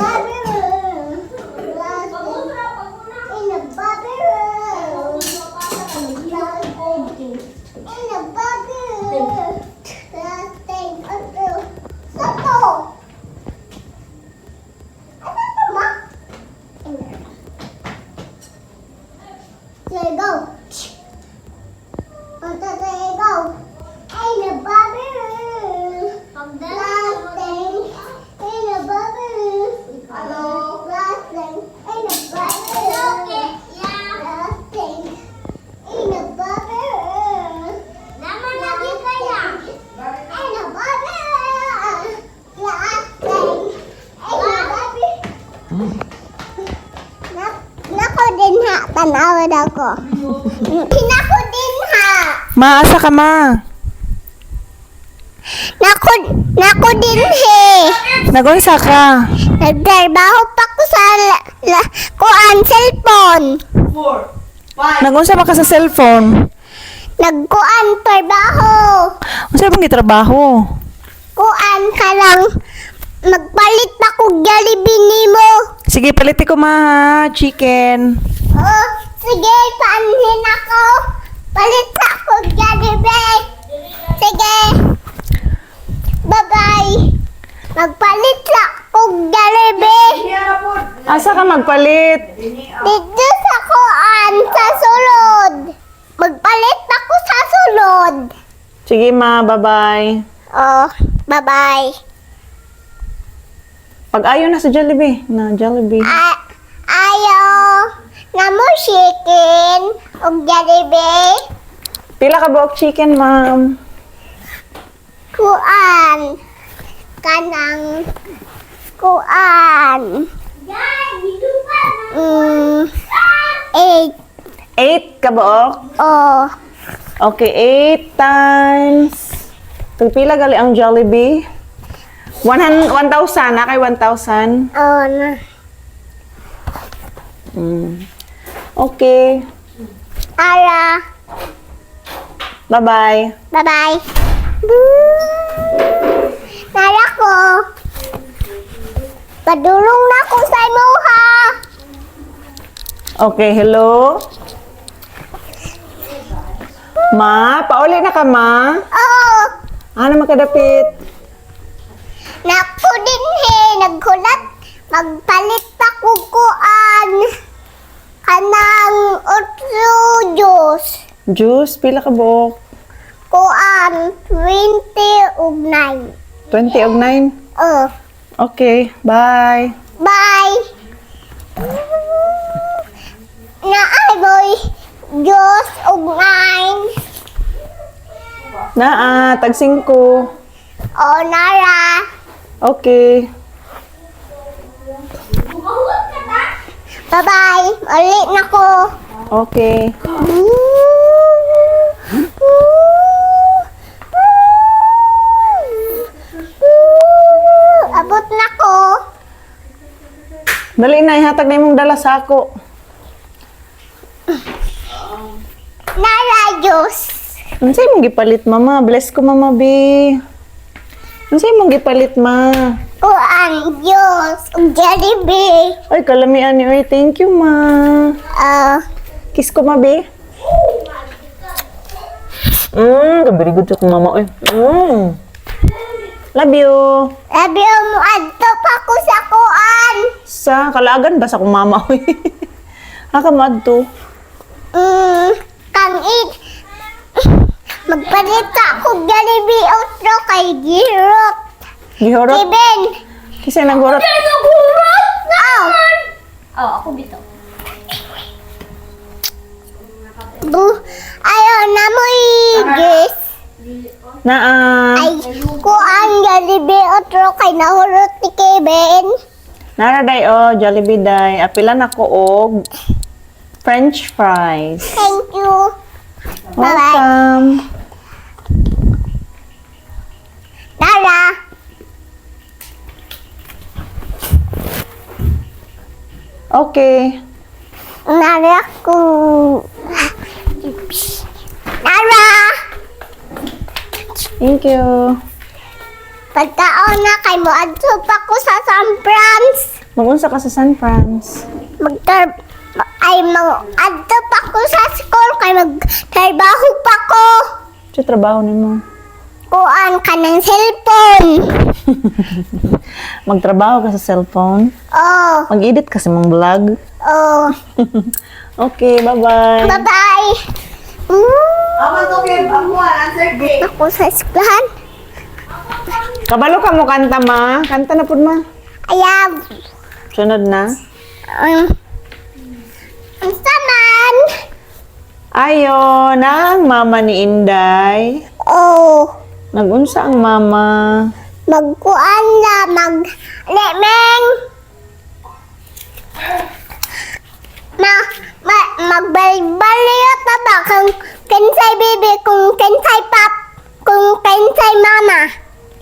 Bye. Maasa ka ma. Nako, nako din he. Nagunsa ka. Nagtrabaho pa ko sa la, la, kuan cellphone. Nagunsa pa ka sa cellphone. Nagkuan trabaho. Unsa bang gitrabaho? Kuan ka lang. Magpalit pa ko Jollibee nimo. Sige, paliti ko ma ha. Chicken. Oh, sige, paanhin ako. Palit pa ko Jollibee. Sige. Bye-bye. Magpalit pa ko Jollibee. Asa ka magpalit? Dito sa kuan sa sulod. Magpalit ako sa sulod. Sige ma, bye-bye. Oh, bye-bye. Pag ayaw na sa Jollibee. Na, Jollibee. A- ayaw na mo chicken o Jollibee. Pila ka buok chicken, ma'am? Kuan. Kanang kuan. Mm, eight. Eight ka buok? Oh, Okay, eight times. Pagpila gali ang Jollibee? 1,000 1,000 na kay 1,000. oh na. Mm. Okay. Ara. Bye-bye. Bye-bye. Nara ko. Padulong na ko sa imo ha. Okay, hello? Ma, pauli na ka, ma? Oo. Ano makadapit? Naku din he. Nagkulat. Magpalit pa ko kuan. Kanang otro juice. Juice, pila ka buok? Kuan. 20 ug 9. 20 og 9? Oh. Okay, bye. Bye. Na ay boy. Juice ug 9. Naa, tag 5. O nara. Okay. Bye-bye. Ulit na ko. Okay. Abot na ko. Dali na, ihatag na imong dala sa ako. Narayos. Ano sa'yo mong gipalit, mama? Bless ko, mama, B. Ano sa'yo mong gipalit, ma? Kuan, Diyos. Ang Jollibee. Ay, kalamian ni Oy. Thank you, ma. Ah, Kiss ko, ma, B. Mmm, very good sa mama, oy. Mmm. Love you. labi mo adto pa ko sa kuan. Sa kalagan ba sa kong mama, oy? Nakamad to. Mm, kang it. Magpalit ako Jollibee outro kay Girot. Gihorot. Kevin. Kasi nagurot. Nagurot na! Oh, ako bito. Bu, ayaw na mo igis. Na, ah, Ay, kuan Jollibee outro kay nahurot ni Kevin. nara day, oh, Jollibee day. Apilan ako og french fries. Thank you. Bye-bye. Welcome. Tara. Okay. Nara ko. Nara! Thank you. Pagkaon na kay mo adto pa ko sa San Franz. Mag-unsa ka sa San Franz? Magtar... Ay, mag... Adto pa ko sa school kay magtrabaho pa ko. Sa trabaho nimo. Kuan ka ng cellphone. Magtrabaho ka sa cellphone. Oh, Mag-edit ka sa mong vlog. oh. Okay, bye-bye. Bye-bye. Mm, Aman to, Kev. Ako, answer kay. ako sa esklahan. Kabalo ka mo kanta, ma. Kanta na po, ma. Ayaw. Sunod na. Um, ang saman. Ayo, ang mama ni Inday. Oh, Nagunsa ang mama. magkuan na, mag... Lemeng! Ma, ma, magbalbalayo ta ba kung kinsay bibi, kung kinsay pap, kung kinsay mama.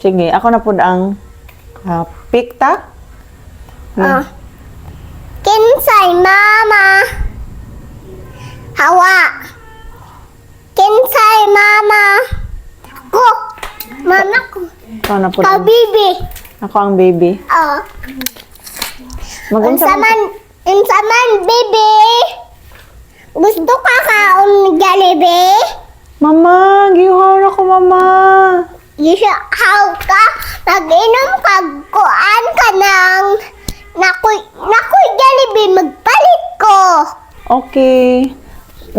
Sige, ako na po ang uh, pikta. Oh. Kinsay mama. Hawa. Kinsay mama. Ko. Mama ko. Ako na po. Ka ang- bibi. Ako ang baby. Oh. Magunsa Unsa man, unsa man, baby? Gusto ka kaon ng Jollibee? Mama, giuhaw na ko, mama. Isa, how ka? Mag-inom ka, kuan ka ng... Naku, naku, Jollibee, magpalit ko. Okay.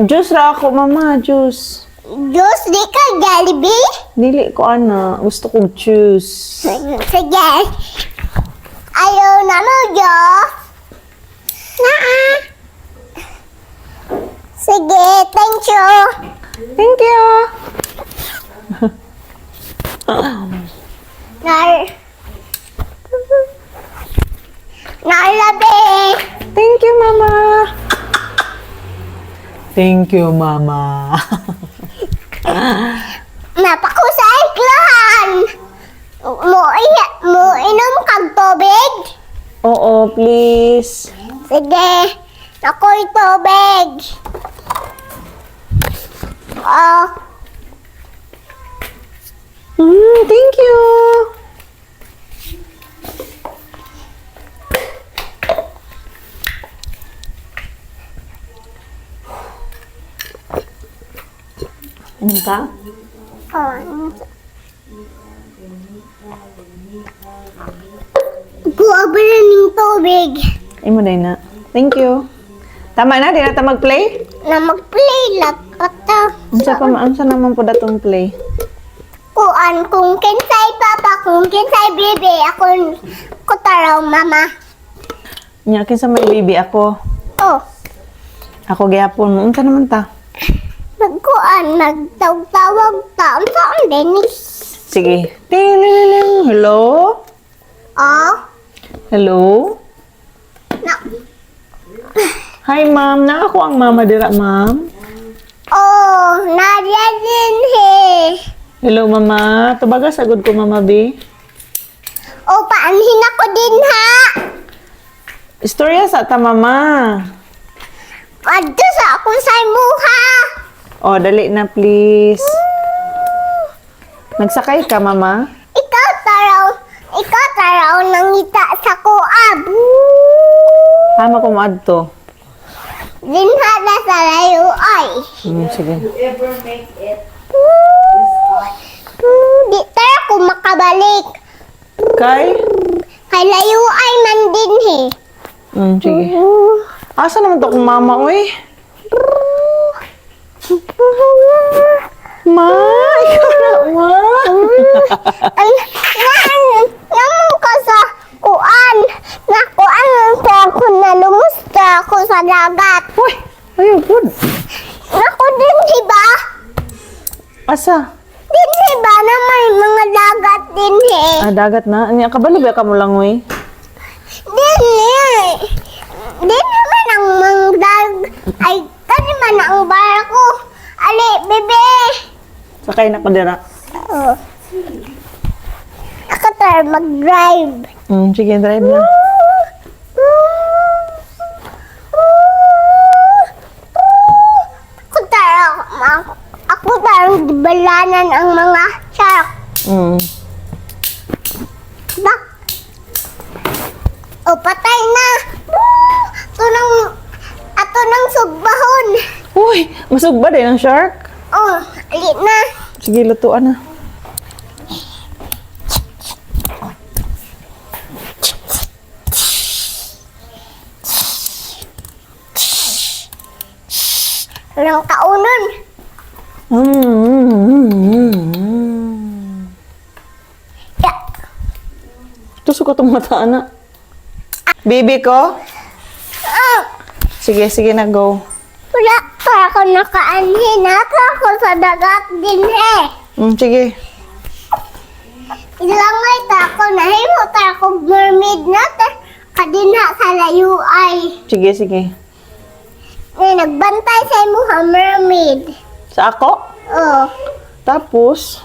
Juice ra ako, mama. Juice. Diyos, di ka Jollibee? Dili ko, ana. Gusto kong juice. Sige. Ayaw na mo, Diyos. Naa. Sige, thank you. Thank you. Nar... Nalabi. Thank you, mama. Thank you, mama. Napako sa iklahan. Mo, iya- mo inom kag tubig? Oo, please. Sige. Ako'y tubig. Oh, Mm, thank you. Ano ka? oh. Kuha ba na ng tubig? Ay mo na. Thank you. Tama na, di na ta mag-play? Na mag-play lang ata. Unsa pa unsa naman po datong play? Kuan kung kinsay papa, kung kinsay bibi, ako ko taraw mama. Nya kinsa may baby ako. Oh, Ako gyapon mo. Unsa naman ta? magkuan, magtawag-tawag taon sa Dennis. Sige. Hello? Oh, Hello? na, Hi, ma'am. Na ako ang mama dira, ma'am. oh, Nadia din he. Hello, mama. Tubaga sagod ko, mama B. Oh, paanhin ako din ha. Istorya sa ta, mama. Adto sa ako sa muha. Oh, dali na, please. Nagsakay ka, mama? Ikaw taraw, nangita sa kuab. Tama ko mo adto. Dinha na sa layo ay. Hmm, sige. Hmm, Di tara ko makabalik. Kay? Kay layo ay man din he. Hmm, sige. Asa naman to kung mama, uy? Ma, ikaw na, ma. Ang naan, naman ka sa kuan. Na kuan sa ako na lumusta ako sa dagat. Uy, ayun, good. Naku din diba? Asa? Din diba na may mga dagat din he. Ah, dagat na. Anya, kabalo ba ka mo lang, uy? Din eh. Din naman ang mga dag... Ay, tadi man ang barko. Ali, bebe. Sakay na ko dira. Oh. Ako tayo mag-drive. Hmm, sige, drive na. Ako tayo, ako tayo dibalanan ang mga shark. Hmm. Bak. O, patay na. Ito nang, ato nang sugbahon. Uy, masug ba din ang shark? Oh, ali na. Sige, lutuan na. Walang kaunon. Mm. Tusok ko itong mata, anak. Baby ko? Ah, Sige, sige na, go. wala pa ako nakaanhin. Naka ako sa dagat din eh. Mm, sige. Ilangay ta ako. Nahimo ta ako mermaid na ta. Kadinha sa layo ay. Sige, sige. Eh, nagbantay sa imo ha mermaid. Sa ako? Oh. Tapos,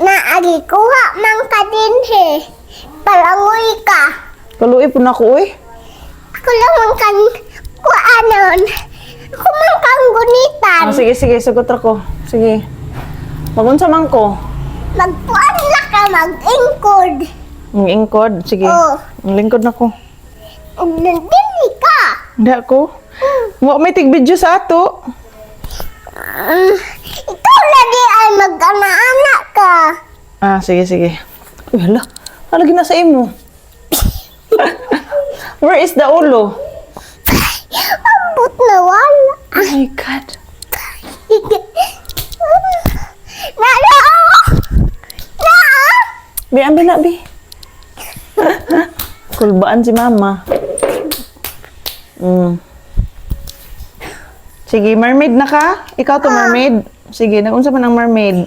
Naagi kuha man ka din. Palangoy ka. kaluwi po na ako, uy. Ako lang kan kuanon. Ako man kang gunitan. Ah, sige, sige, sagot ako. Sige. Magunsa man ko. Magpuan na ka mag-ingkod. Ang ingkod. Sige. Oh. Ang lingkod na ko. Nandini ka. Hindi ako. Wa may tig-video sa ato. Mm, ikaw lagi ay mag-ana-ana ka. Ah, sige, sige. Uy, hala. Halagi na sa imo. Where is the ulo? Ambot na wala. Oh my God. Nala ako. Naa. Bi, ambil na, Bi. Kulbaan si mama. Mm. Sige, mermaid na ka? Ikaw to mermaid? Sige, nagunsa man ang mermaid.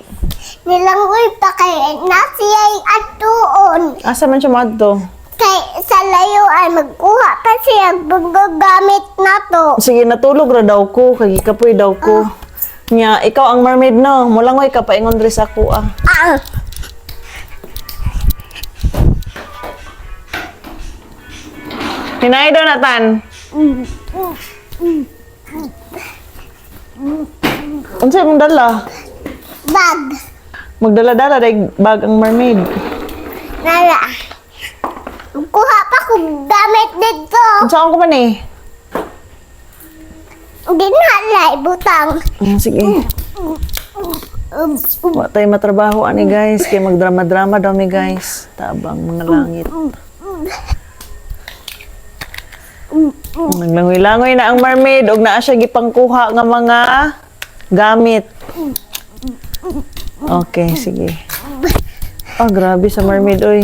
Nilangoy pa kay nasiyay at tuon. Asa man siya madto? Kay sa layo ay magkuha pa siya gamit na to. Sige, natulog ra daw ko. Kay kapoy daw ko. Nya, ikaw ang mermaid no. Mulangoy ka paingon diri sa ako ah. Ah. Hinay daw natan. Unsa mong dala? Bag. Magdala-dala day bag ang mermaid. Nala. Kuha pa kong gamit dito. Unsa ko man eh? Ginhalay, butang. Ah, sige. Wa tayo matrabaho ani guys. Kaya magdrama-drama daw mi guys. Tabang mga langit. Naglangoy-langoy na ang mermaid. Og naa siya gipangkuha nga mga gamit. Okay, sige. Oh, grabe sa mermaid, oy.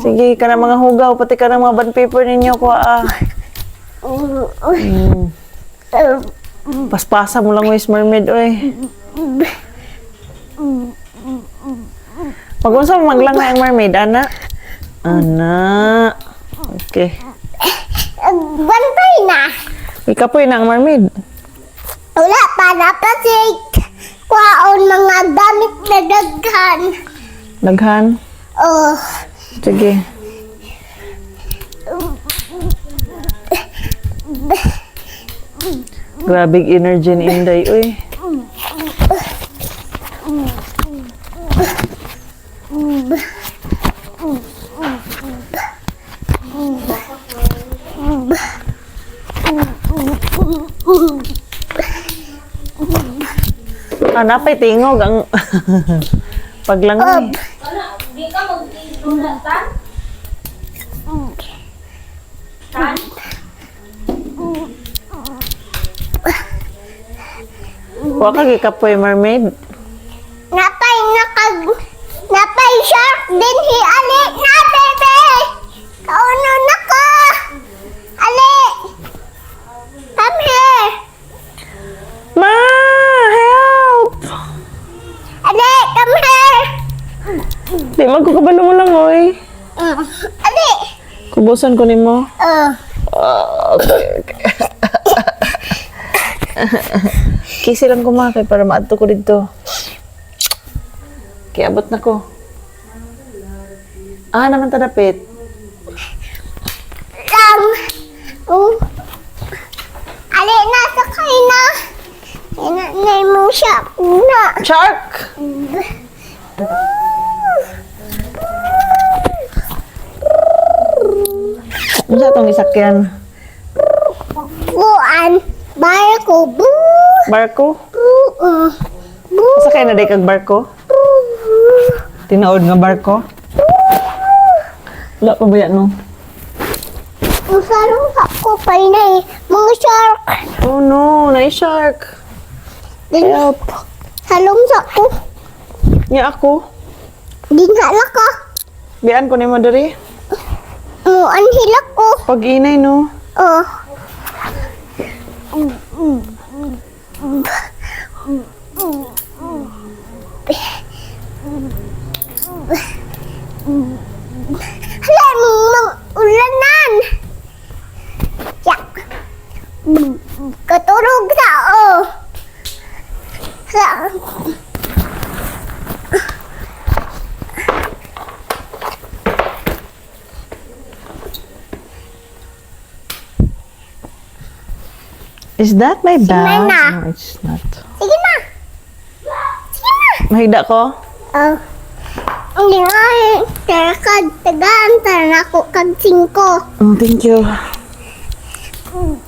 Sige, ka na mga hugaw, pati ka na mga bond paper ninyo ko, ah. Mm. Paspasa mo lang, Wis Mermaid, oy. Pag-unsa mo maglangay ang mermaid, ana? Ana. Okay. Bantay na. Ikapoy na ang mermaid. Wala pa na pa si kwaon mga gamit na daghan. Daghan. Oh, Sige. Grabe energy ni Inday, uy. Ah, napay tingog ang paglangoy. Di ka mag-ilunan tan? Wa ka gikapoy mermaid. napay nakag napay shark din hi ali na bebe. Kauno na ka. Ali. Come here. Ma, help! Ali, come here. Di man ko kabalo mo lang, oy. Mm. Ali. Kubusan ko nimo. Oh. Ah, okay, okay. Kisi lang ko ma, kay para maadto ko dito. Kaya abot na ko. Ah, naman tadapit. Lang. Oh. Ali, nasa kayo na. Inanay mo siya. Na. Shark! Sa itong isakyan? Buan. Barko. Boo. Barko? Boo. uh, Boo. Sakay na day kag barko? Tinood nga barko? Wala pa ba yan, no? Usarong ako pa na eh. Mga shark. Oh no, na shark. Help. Halong sa ko. Niya ako. Dinhala ka. Bian ko ni mo diri. Muan hilak ko. Pag-inay, no? Oh. Hala, mong ulanan. Ya. Katurog sa oh. Sa. Is that my bag? Simena. No, it's not. Sige na. Sige na. Mahigda ko? Oh. Hindi nga eh. Tara ka, tagaan. Tara na ako kag singko. Oh, thank you. Tulog